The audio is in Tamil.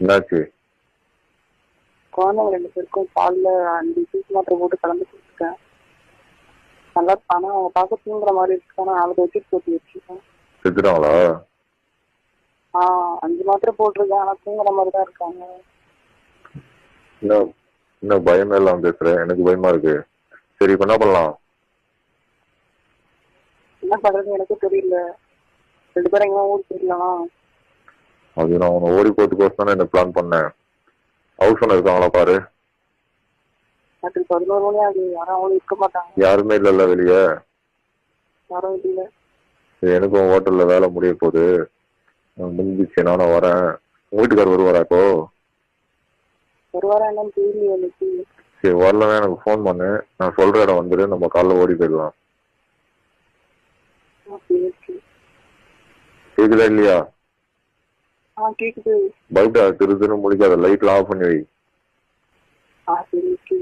என்னாச்சு? குழந்தைங்க ரெண்டு பேருக்கும் பால்ல அஞ்சு சீஸ் மாத்திரை போட்டு கலந்து கொடுத்துருக்கேன் நல்லா ஆனா அவங்க பார்க்க தூங்குற மாதிரி இருக்கு. ஆனா நாலு வச்சுட்டு போட்டு வச்சிருக்கேன். செத்துட்டாங்களா? ஆஹ் அஞ்சு மாத்திரை போட்டிருக்கேன். ஆனா தூங்குற மாதிரி தான் இருக்காங்க. இன்னும் இன்னும் பயமே இல்லாம பேசுற எனக்கு பயமா இருக்கு. சரி இப்ப என்ன பண்ணலாம்? என்ன பண்றது எனக்கு தெரியல. ரெண்டு பேரும் எங்கேயும் ஊருக்கு போயிடலாம்? அது நான் உன்னை ஓடி போறதுக்கோசம் தானே இந்த பிளான் பண்ணேன்? ஹவுஸ் ஓனர் இருக்காங்களா பாரு. பதினோரு மணி ஆகுது. யாரும் அவங்களும் இருக்க மாட்டாங்க. யாருமே இல்லைல்ல வெளியே. யாரும் இல்ல. எனக்கும் ஹோட்டல்ல வேலை முடிய போகுது. முடிஞ்சிச்சு நானும் வரேன். உங்க வீட்டுக்காரர் வருவாரா இப்போ? என்னன்னு தெரியல எனக்கு. சரி வரலன்னா எனக்கு ஃபோன் பண்ணு. நான் சொல்ற இடம் வந்துடு நம்ம காலைல ஓடி போயிடலாம். கேக்குதா இல்லையா? கேக்குது. பைட்டா திரு திரு முடிக்காத லைட்லாம் ஆஃப் பண்ணி வை. ஆ சரி ஓகே.